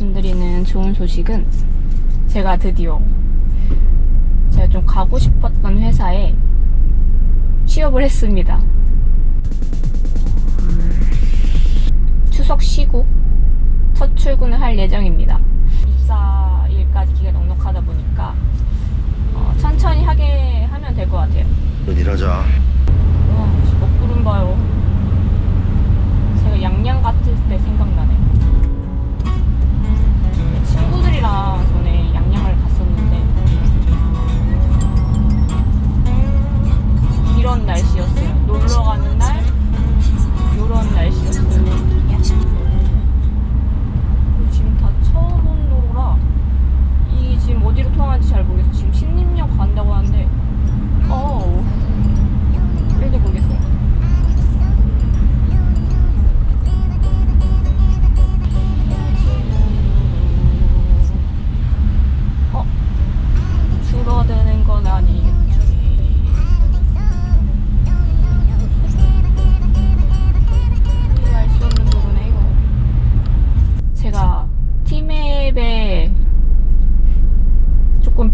말씀드리는 좋은 소식은 제가 드디어 제가 좀 가고 싶었던 회사에 취업을 했습니다. 음, 추석 쉬고 첫 출근을 할 예정입니다. 입사일까지 기가 넉넉하다 보니까 어, 천천히 하게 하면 될 것 같아요. 넌 일하자.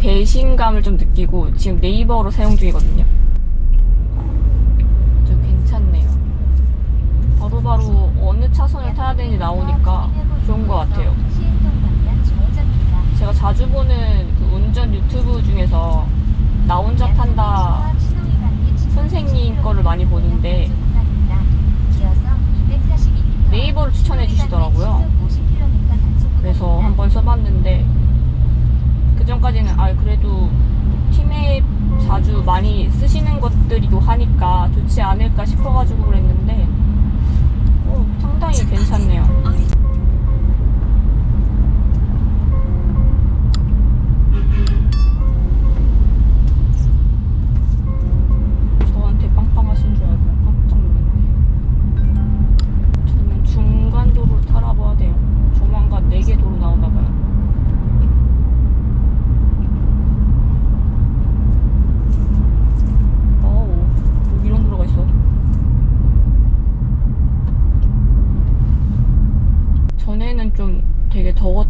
배신감을 좀 느끼고 지금 네이버로 사용 중이거든요. 좀 괜찮네요. 바로 바로 어느 차선을 타야 되는지 나오니까 좋은 것 같아요. 제가 자주 보는 그 운전 유튜브 중에서 나 혼자 탄다 선생님 거를 많이 보는데 네이버를 추천해 주시더라고요. 그래서 한번 써봤는데 그 전까지는 아 그래도 팀에 자주 많이 쓰시는 것들이고 하니까 좋지 않을까 싶어가지고 그랬는데 어, 상당히 괜찮네요.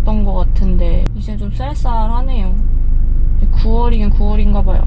더웠던 것 같은데 이제 좀 쌀쌀하네요. 9월이긴 9월인가 봐요.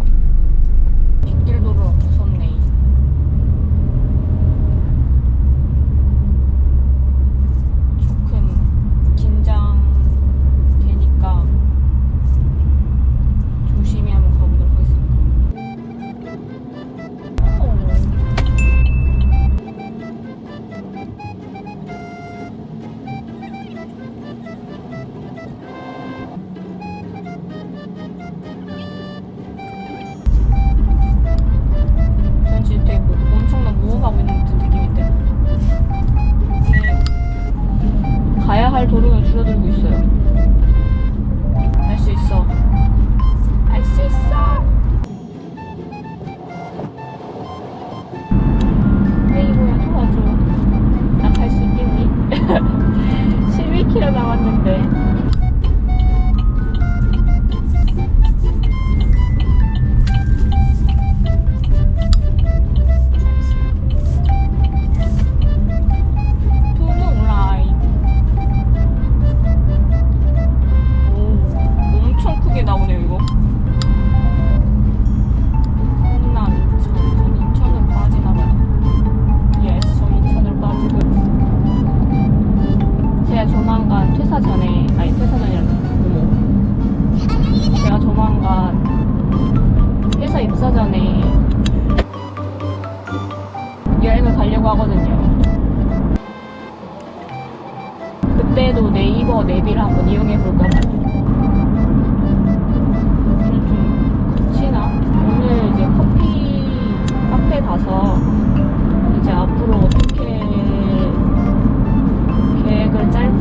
12km 남았는데. 조만간 퇴사 전에, 아니, 퇴사 전이라, 어머. 제가 조만간 회사 입사 전에 여행을 가려고 하거든요. 그때도 네이버 내비를 한번 이용해 볼까 봐요. 가서 이제 앞으로 어떻게 계획을 짤